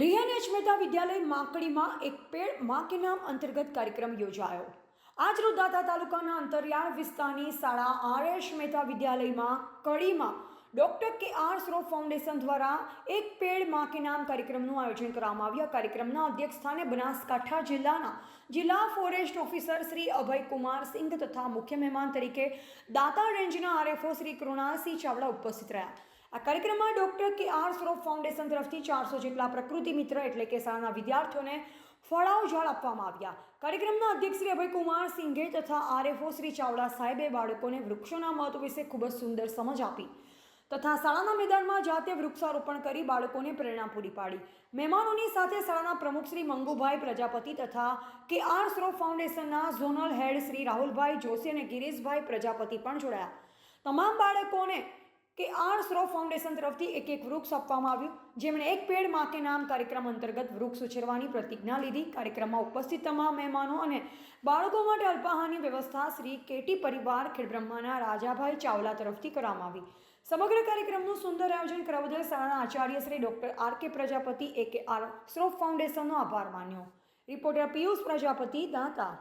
રિહાન મહેતા વિદ્યાલય માકડીમાં એક પેડમાં કે નામ અંતર્ગત કાર્યક્રમ યોજાયો. આજ દાતા તાલુકાના અંતરિયાળ વિસ્તારની શાળા આર એસ મહેતા વિદ્યાલયમાં કડીમાં ડોક્ટર કે આર શ્રોફ ફાઉન્ડેશન દ્વારા એક પેડમાં કે નામ કાર્યક્રમનું આયોજન કરવામાં આવ્યું. કાર્યક્રમના અધ્યક્ષ સ્થાને બનાસકાંઠા જિલ્લાના જિલ્લા ફોરેસ્ટ ઓફિસર શ્રી અભયકુમાર સિંઘ તથા મુખ્ય મહેમાન તરીકે દાતા રેન્જના આરએફઓ શ્રી કૃણાલસિંહ ચાવડા ઉપસ્થિત રહ્યા. આ કાર્યક્રમમાં ડૉક્ટર કે આર સ્વરૂપ ફાઉન્ડેશન તરફથી ચારસો જેટલા પ્રકૃતિ મિત્ર એટલે કે શાળાના વિદ્યાર્થીઓને ફળાવ ઝાડ આપવામાં આવ્યા. કાર્યક્રમના અધ્યક્ષ શ્રી અભયકુમાર સિંઘે તથા આરએફઓ શ્રી ચાવડા સાહેબે બાળકોને વૃક્ષોના મહત્વ વિશે ખૂબ જ સુંદર સમજ આપી તથા શાળાના મેદાનમાં જાતે વૃક્ષારોપણ કરી બાળકોને પ્રેરણા પૂરી પાડી. મહેમાનોની સાથે શાળાના પ્રમુખ શ્રી મંગુભાઈ પ્રજાપતિ તથા કે આર શ્રોફ ફાઉન્ડેશનના ઝોનલ હેડ શ્રી રાહુલભાઈ જોશી અને ગિરીશભાઈ પ્રજાપતિ પણ જોડાયા. તમામ બાળકોને કે આર શ્રોફ ફાઉન્ડેશન તરફથી એક એક વૃક્ષ આપવામાં આવ્યું. જેમણે એક પેડમાં કે નામ કાર્યક્રમ અંતર્ગત વૃક્ષ ઉછેરવાની પ્રતિજ્ઞા લીધી. કાર્યક્રમમાં ઉપસ્થિત તમામ મહેમાનો અને બાળકો માટે અલ્પાહારની વ્યવસ્થા શ્રી કેટી પરિવાર ખેડબ્રહ્માના રાજાભાઈ ચાવલા તરફથી કરવામાં આવી. સમગ્ર કાર્યક્રમનું સુંદર આયોજન કરવા બદલ શાળાના Acharya Shri doctor R K Prajapati, એ કે આર, શ્રોફ ફાઉન્ડેશનનો આભાર માન્યો. રિપોર્ટર પિયુષ પ્રજાપતિ, દાંતા.